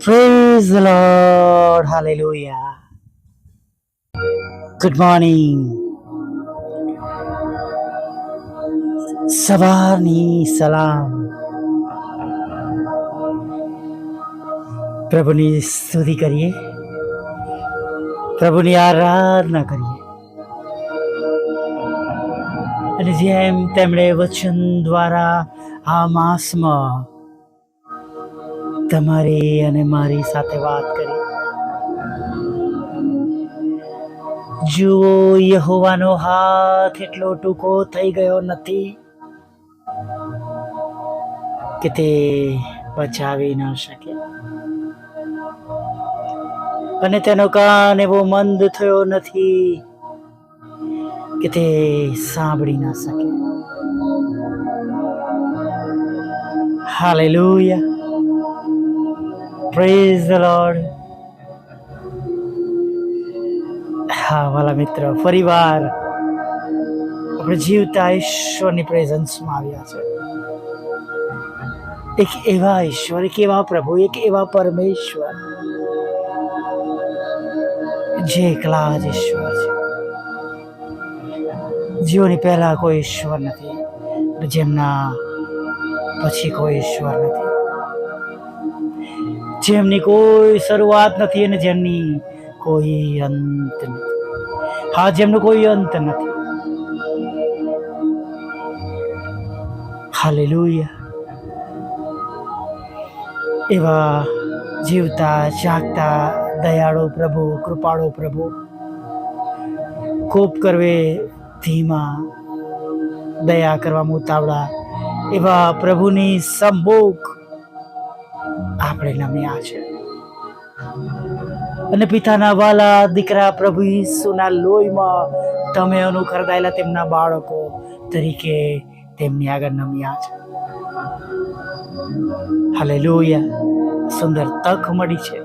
Praise the Lord. Hallelujah. Good morning. સવારની સલામ પ્રભુની સ્તુતિ કરીએ પ્રભુની આરાધના કરીએ અને જેમ તેમણે વચન દ્વારા આ માસમાં તમારી અને મારી સાથે વાત કરી. જુઓ, યહોવાનો હાથ એટલો ટૂંકો થઈ ગયો નથી કે તે બચાવી ન શકે. અને તેનો કાન એવો મંદ થયો નથી કે તે સાંભળી ન શકે. હાલેલુયા. પ્રેઝ ધ લોર્ડ હા, વાલા મિત્ર, ફરીવાર આપણે જીવતા ઈશ્વરની પ્રેઝન્સમાં આવ્યા છે. એક એવા ઈશ્વર, એક એવા પ્રભુ, એક એવા પરમેશ્વર જે એકલા જ ઈશ્વર છે. જીવોની પહેલા કોઈ ઈશ્વર નથી, જેમના પછી કોઈ ઈશ્વર નથી. જેમની કોઈ શરૂઆત નથી અને જેમની કોઈ અંત નથી. હા, જેમનો કોઈ અંત નથી. હાલેલુયા. એવા જીવતા, જાગતા, દયાળો પ્રભુ, કૃપાળો પ્રભુ કોપ કરવે ધીમા, દયા કરવામાં ઉતાવળા એવા પ્રભુની સંભોગ આપણે નમ્યા છે. અને પિતાના વાલા દીકરા પ્રભુ ઈસુના લોહીમાં તમે અનુકરદાયેલા તેમના બાળકો તરીકે તેમની આગળ નમ્યા છે. હાલે લોહિયા સુંદર તક મળી છે.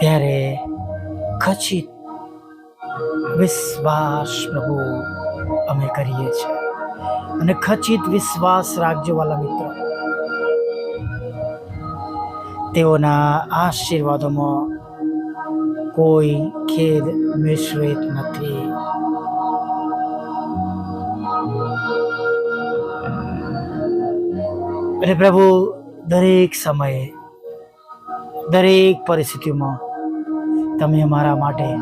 ત્યારે ખચિત વિશ્વાસ પ્રભુ અમે કરીએ છીએ. અને ખચિત વિશ્વાસ રાખજો વાલા મિત્રો. તેઓના આશીર્વાદોમાં કોઈ ખેદ મિશ્રિત નથી. અને પ્રભુ, દરેક સમયે, દરેક પરિસ્થિતિમાં તમે અમારા માટે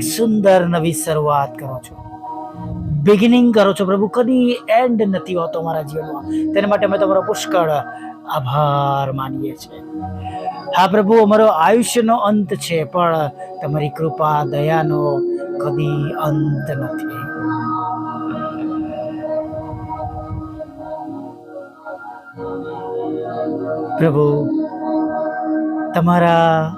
સુંદર નવી શરૂઆત કરો છો. બિગિનિંગ કરો છો પ્રભુ. કદી એન્ડ નથી હોતો અમારા જીવનમાં. તેના માટે અમે તમારો પુષ્કળ આભાર માનીએ છીએ. હા, પ્રભુ, અમારો આયુષ્યનો અંત છે, પણ તમારી કૃપા, દયાનો કદી અંત નથી. પ્રભુ, તમારા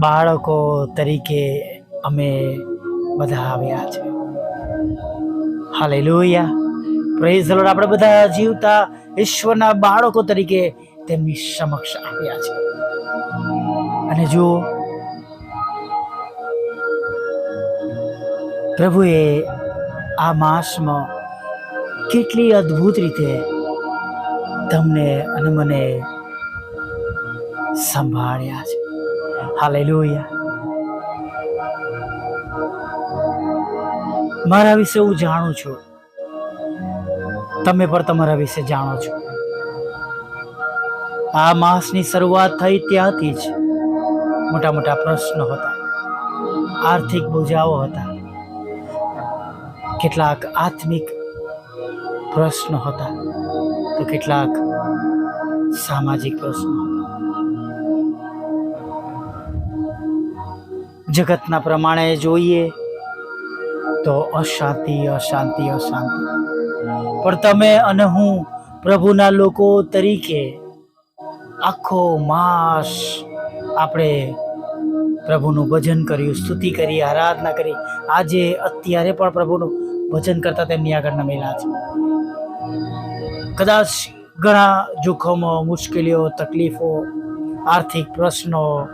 બાળકો તરીકે અમે બધા આવ્યા છે. હાલેલુયા. પ્રેઝ લોર્ડ આપણે બધા જીવતા ઈશ્વરના બાળકો તરીકે તેમની સમક્ષ આવ્યા છે. અને જુઓ, પ્રભુએ આ માસમાં કેટલી અદ્ભુત રીતે તમને અને મને સંભાળ્યા છે. હાલેલુયા. મારા વિશે હું જાણું છું. તમે પણ તમારા વિશે જાણો છો. આ માસની શરૂઆત થઈ ત્યાંથી જ મોટા મોટા પ્રશ્નો હતા. આર્થિક બોજાઓ હતા. કેટલાક આત્મિક પ્રશ્નો હતા. તો કેટલાક સામાજિક પ્રશ્નો જગતના પ્રમાણે જોઈએ તો અશાંતિ અશાંતિ અશાંતિ. પણ તમે અને હું પ્રભુના લોકો તરીકે આખો માસ આપણે પ્રભુનું ભજન કર્યું, સ્તુતિ કરી, આરાધના કરી. આજે અત્યારે પણ પ્રભુનું ભજન કરતા તેમની આગળ નમેલા છે. કદાચ ઘણા જોખમો, મુશ્કેલીઓ, તકલીફો, આર્થિક પ્રશ્નો,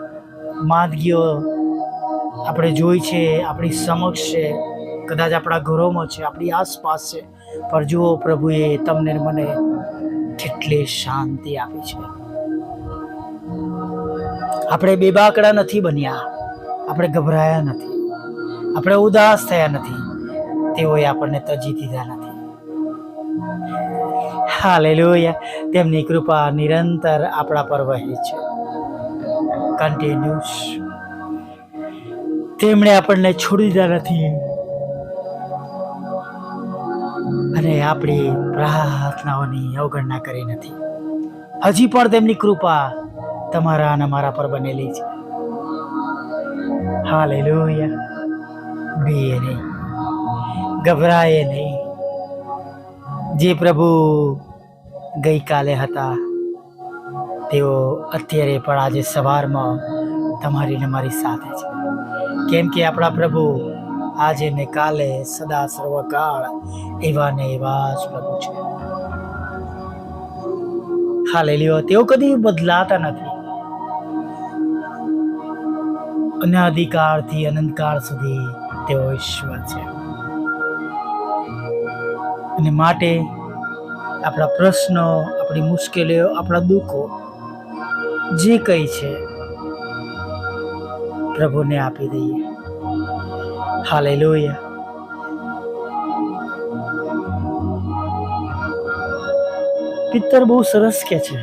માંદગીઓ આપણે જોઈ છે, આપણી સમક્ષ છે. કદાચ આપણા ઘરોમાં છે, આપણી આસપાસ છે. પણ જુઓ પ્રભુએ તમને મને કેટલી શાંતિ આપી છે. આપણે બેબાકડા નથી બન્યા. આપણે ગભરાયા નથી. આપણે ઉદાસ થયા નથી. તેઓએ આપણને તજી દીધા નથી. હાલેલુયા. તેમની કૃપા નિરંતર આપણા પર વહે છે. કન્ટિન્યુઅસ તેમણે આપણને છોડી દીધા નથી. અને આપણી પ્રાર્થનાઓની અવગણના કરી નથી. હજી પણ તેમની કૃપા તમારા અને મારા પર બનેલી છે. હા હાલેલુયા. બીએ નહીં. ગભરાએ નહીં. જે પ્રભુ ગઈકાલે હતા, તેઓ અત્યારે પણ આજે સવારમાં તમારી ને મારી સાથે છે. કેમ કે આપણા પ્રભુ આજે ને કાલે સદા સર્વકાળ, એવા ને એવા જ પ્રભુ છે. હાલેલીઓ તેઓ કદી બદલાતા નથી. અનાદિકાળથી અનંતકાળ સુધી તેઓ ઈશ્વર છે. અને માટે આપણા પ્રશ્નો, આપણી મુશ્કેલીઓ, આપણા દુઃખો જે કંઈ છે પ્રભુને આપી દઈએ. હાલેલુયા પિત્તર બહુ સરસ કે છે?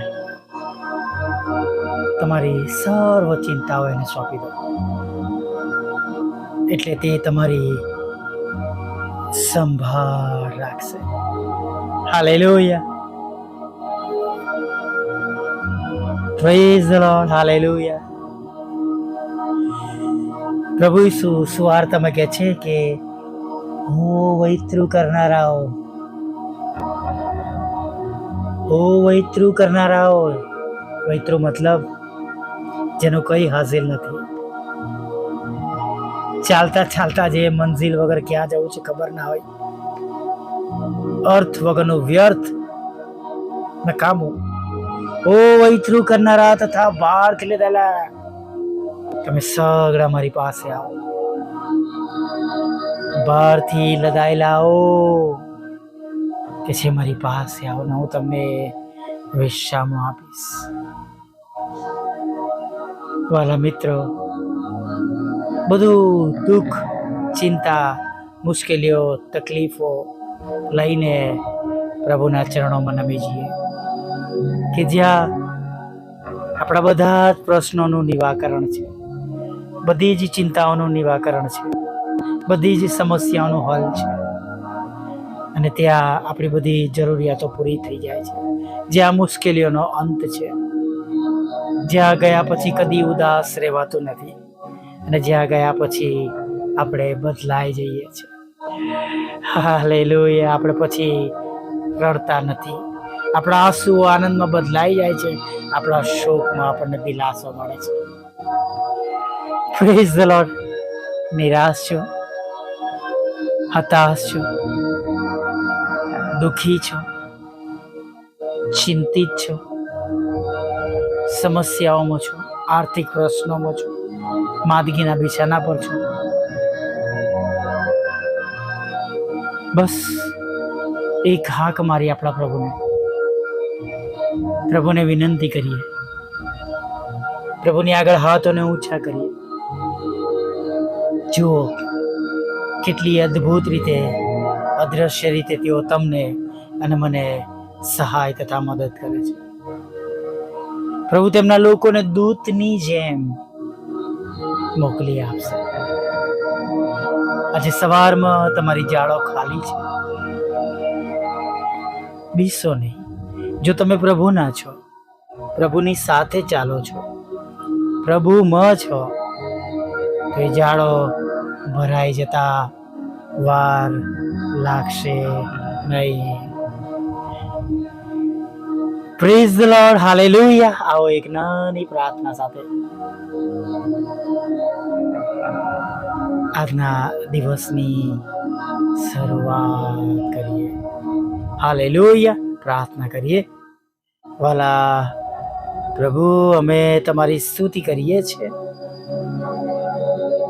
તમારી સર્વ ચિંતાઓ એને સોંપી દો. એટલે તે તમારી સંભાળ રાખશે. Hallelujah praise the lord hallelujah પ્રભુ ઈસુ સુવાર્તામાં કહે છે કે હું વૈત્રુ કરનારાઓ ઓ વૈત્રુ કરનારાઓ વૈતૃ મતલબ જેનું કઈ હાસિલ નથી. ચાલતા ચાલતા જે મંજિલ વગર ક્યાં જવું છે ખબર ના હોય. અર્થ વગરનું વ્યર્થ નકામું. ઓ વૈત્રુ કરનારા તથા બાર ખીલેલા તમે સગડા મારી પાસે આવો. બહારથી લદાયેલા આવો કે છે મારી પાસે આવો ને હું તમને વિશ્રામો આપીશ. વાલા મિત્રો, બધું દુઃખ, ચિંતા, મુશ્કેલીઓ, તકલીફો લઈને પ્રભુના ચરણોમાં નમી જઈએ. કે જ્યાં આપણા બધા જ પ્રશ્નોનું નિવાકરણ છે. બધી જ ચિંતાઓનું નિવાકરણ છે. બધી જ સમસ્યાઓનો હલ છે. અને ત્યાં આપણી બધી જરૂરિયાતો પૂરી થઈ જાય છે. જ્યાં મુશ્કેલીઓનો અંત છે. જ્યાં ગયા પછી કદી ઉદાસ રહેવાતું નથી. અને જ્યાં ગયા પછી આપણે બદલાઈ જઈએ છીએ. હા લેલુયા આપણે પછી રડતા નથી. આપણા આંસુઓ આનંદમાં બદલાઈ જાય છે. આપણા શોકમાં આપણને દિલાસો મળે છે. પ્રેઝ ધ લોર્ડ નિરાશ છો હતાશ છો દુઃખી છો ચિંતિત છો સમસ્યાઓમાં છો આર્થિક પ્રશ્નોમાં છો માંદગીના બિછાના પર છો બસ એક હાક મારી આપણા પ્રભુને પ્રભુને વિનંતી કરીએ પ્રભુની આગળ હાથોને ઊંચા કરીએ જુઓ, કેટલી અદ્ભુત રીતે, અદ્રશ્ય રીતે તેઓ તમને અને મને સહાય તથા મદદ કરે છે. પ્રભુ તેમના લોકોને દૂતની જેમ મોકલી આપશે. આજે સવારમાં તમારી જાળો ખાલી છે. બીસો નહીં. જો તમે પ્રભુના છો, પ્રભુની સાથે ચાલો છો પ્રભુમાં છો, તો એ જાળો ભરાઈ જતા વાર લાગશે નહીં. પ્રેઝ ધ લોર્ડ હાલેલુયા આવો એક નાની પ્રાર્થના સાથે. આજના દિવસની શરૂઆત કરીએ. હાલેલુયા પ્રાર્થના કરીએ. વાલા પ્રભુ, અમે તમારી સ્તુતિ કરીએ છીએ.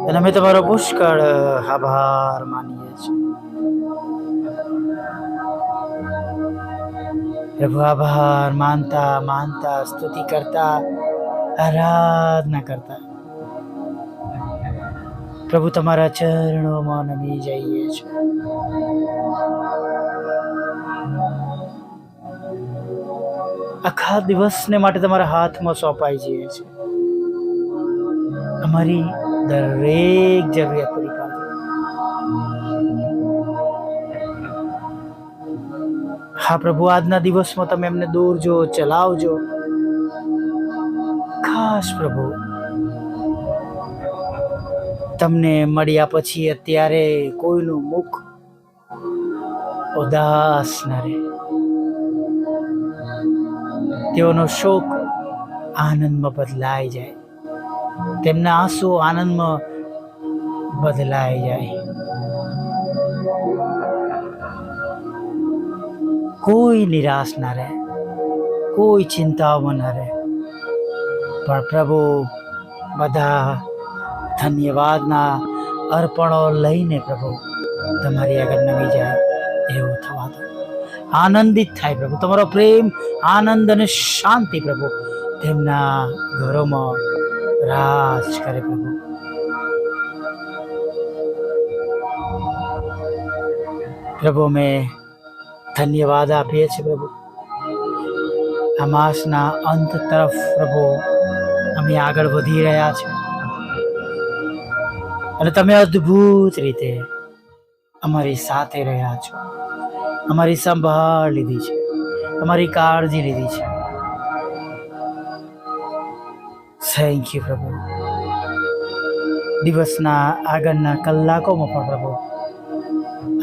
અને અમે તમારો પુષ્કળ આભાર માનીએ છીએ. પ્રભુ આભાર માનતા માનતા, સ્તુતિ કરતા, આરાધના કરતા. પ્રભુ તમારા ચરણોમાં નમી જઈએ છીએ. આખા દિવસને માટે તમારા હાથમાં સોંપાઈ જઈએ છીએ. અમારી દરેક જરૂરિયાત પૂરી પાડજો હા પ્રભુ, આજના દિવસમાં તમે એમને દોરજો ચલાવજો. ખાસ પ્રભુ, તમને મળ્યા પછી અત્યારે કોઈનું મુખ ઉદાસ ન રહે. તેઓનો શોક આનંદમાં બદલાઈ જાય. તેમના આંસુ આનંદમાં બદલાઈ જાય. કોઈ નિરાશ ના રહે, કોઈ ચિંતાઓમાં ન રહે. પણ પ્રભુ, બધા ધન્યવાદના અર્પણો લઈને પ્રભુ, તમારી આગળ નમી જાય એવું થવા દો. આનંદિત થાય પ્રભુ, તમારો પ્રેમ, આનંદ અને શાંતિ પ્રભુ, તેમના ઘરોમાં રાજ કરે પ્રભુ. પ્રભુ, અમે ધન્યવાદ આપીએ છીએ પ્રભુ. આ માસના અંત તરફ પ્રભુ, અમે આગળ વધી રહ્યા છે અને તમે અદ્ભુત રીતે અમારી સાથે રહ્યા છો. અમારી સંભાળ લીધી છે. અમારી કાળજી લીધી છે. થેન્ક યુ પ્રભુ. દિવસના આગળના કલાકોમાં પણ પ્રભુ,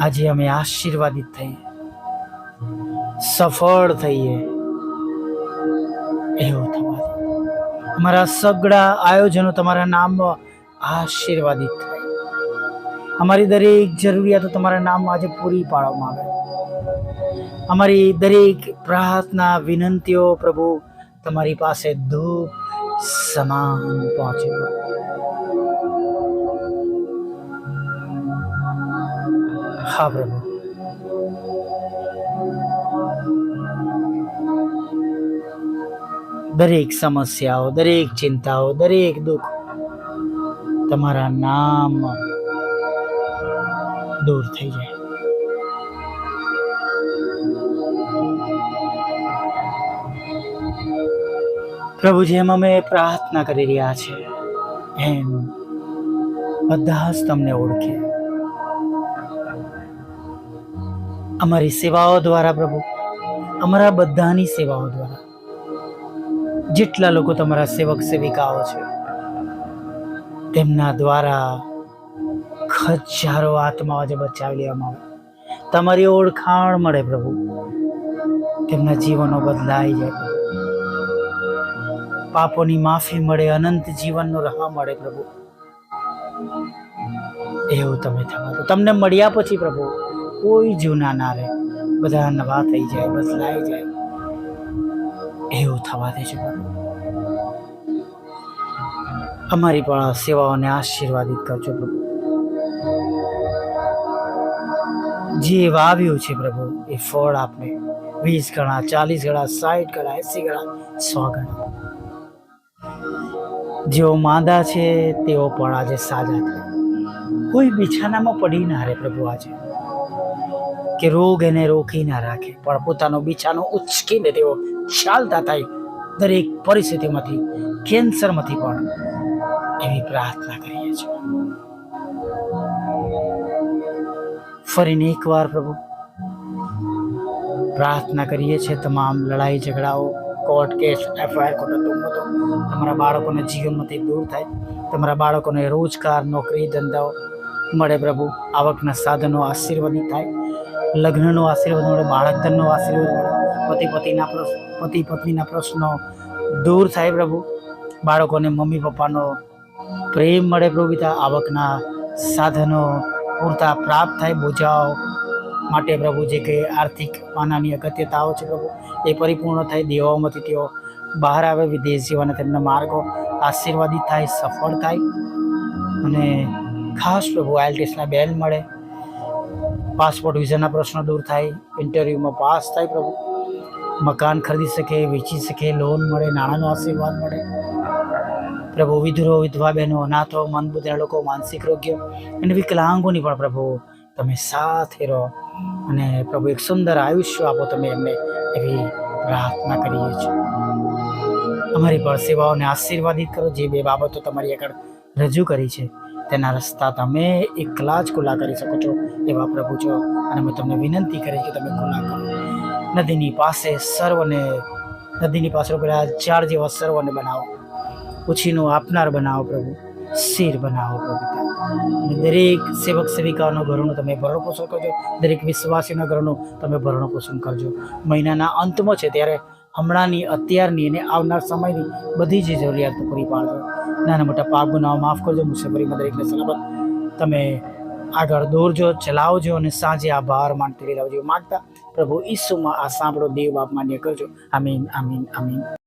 આજે અમે આશીર્વાદિત થઈએ. સફળ થઈએ. એવું થવા અમારા સગડા આયોજનો તમારા નામમાં આશીર્વાદિત થાય. અમારી દરેક જરૂરિયાતો તમારા નામમાં આજે પૂરી પાડવામાં આવે. અમારી દરેક પ્રાર્થના, વિનંતીઓ પ્રભુ તમારી પાસે ધૂપ સમાન પહોંચે હા પ્રભુ દરેક સમસ્યાઓ દરેક ચિંતાઓ દરેક દુઃખ તમારા નામ દૂર થઈ જાય પ્રભુ જેમ અમે પ્રાર્થના કરી રહ્યા છે. એમ બધા જ તમને ઓળખે. અમારી સેવાઓ દ્વારા પ્રભુ, અમારા બધાની સેવાઓ દ્વારા. જેટલા લોકો તમારા સેવક સેવિકાઓ છે, તેમના દ્વારા હજારો આત્માઓ જે બચાવી લેવામાં તમારી ઓળખાણ મળે પ્રભુ. તેમના જીવનો બદલાઈ જાય. પાપોની માફી મળે, અનંત જીવનનો રહા મળે પ્રભુ. એવું તમે થવા તમને મળ્યા પછી પ્રભુ, કોઈ જૂના ના રહે. બધા નવા થઈ જાય, બદલાઈ જાય. એવું થવા દેજો પ્રભુ. અમારી પણ સેવાઓને આશીર્વાદિત કરજો પ્રભુ. જે વાવ્યું છે પ્રભુ, એ ફળ આપને. વીસ ગણા, ચાલીસ ગણા સાઠ ગણા, એસી ગણા, સો ગણા. જેઓ માંદા છે, તેઓ પણ આજે સાજા થાય. કોઈ બિછાનામાં પડી ના રહે પ્રભુ આજે. કે રોગ એને રોકી ના રાખે, પણ પોતાનો બિછાનો ઉચકીને તેઓ ચાલતા થાય દરેક પરિસ્થિતિમાંથી, કેન્સરમાંથી પણ એવી પ્રાર્થના કરીએ છીએ. ફરીને એકવાર પ્રભુ પ્રાર્થના કરીએ છીએ તમામ લડાઈ ઝઘડાઓ કોર્ટ કેસ, એફઆઈઆર કુટુંબો તો તમારા બાળકોને જીવનમાંથી દૂર થાય. તમારા બાળકોને રોજગાર, નોકરી, ધંધાઓ મળે પ્રભુ. આવકના સાધનો આશીર્વાદિત થાય. લગ્નનો આશીર્વાદ મળે બાળક ધનનો આશીર્વાદ મળે. પતિ પતિના પતિ પત્નીના પ્રશ્નો દૂર થાય પ્રભુ. બાળકોને મમ્મી પપ્પાનો પ્રેમ મળે પ્રભુ આવકના સાધનો પૂરતા પ્રાપ્ત થાય. બોજાઓ માટે પ્રભુ જે કંઈ આર્થિક પાનાની અગત્યતાઓ છે પ્રભુ. એ પરિપૂર્ણ થાય, દેવાઓમાંથી તેઓ બહાર આવે, વિદેશ જીવાના તેમના માર્ગો આશીર્વાદિત થાય, સફળ થાય. અને ખાસ પ્રભુ આઈએલટીએસના બેન મળે. પાસપોર્ટ વિઝાના પ્રશ્નો દૂર થાય, ઇન્ટરવ્યૂમાં પાસ થાય પ્રભુ. મકાન ખરીદી શકે, વેચી શકે, લોન મળે, નાણાંનો આશીર્વાદ મળે. પ્રભુ વિધુરો, વિધવા બહેનો, અનાથો મંદબુદ્ધના લોકો, માનસિક રોગ્ય અને વિકલાંગોની પણ પ્રભુ તમે સાથે રહો. અને પ્રભુ એક સુંદર આયુષ્ય આપો, તમે એમને એવી પ્રાર્થના કરીએ છીએ. અમારી પર સેવાઓને આશીર્વાદિત કરો. જે બે બાબતો તમારી આગળ રજૂ કરી છે, તેના રસ્તા તમે એકલા જ ખુલ્લા કરી શકો છો એવા પ્રભુ છો. અને અમે તમને વિનંતી કરી કે તમે ખુલ્લા કરો. નદીની પાસે સર્વને, નદીની પાસે પેલા ઝાડ જેવા સર્વને બનાવો. ઉછીનું આપનાર બનાવો પ્રભુ. શિર બનાવો પ્રભુતા. દરેક સેવક સેવિકાઓનો ઘરનું તમે ભરણ પોષણ કરજો. દરેક વિશ્વાસીના ઘરનું તમે ભરણ પોષણ કરજો. મહિનાના અંતમાં છે ત્યારે હમણાંની, અત્યારની અને આવનાર સમયની બધી જ જરૂરિયાતો પૂરી પાડજો. નાના મોટા પાપ ગુનાઓ માફ કરજો. મુસાફરીમાં દરેકને સલામત તમે આગળ દોરજો, ચલાવજો અને સાંજે આ બહાર માનતી લાવજો માગતા પ્રભુ ઈસુમાં આ સાંભળો. દેવ બાપ માન્ય કરજો. આમીન આમીન આમીન.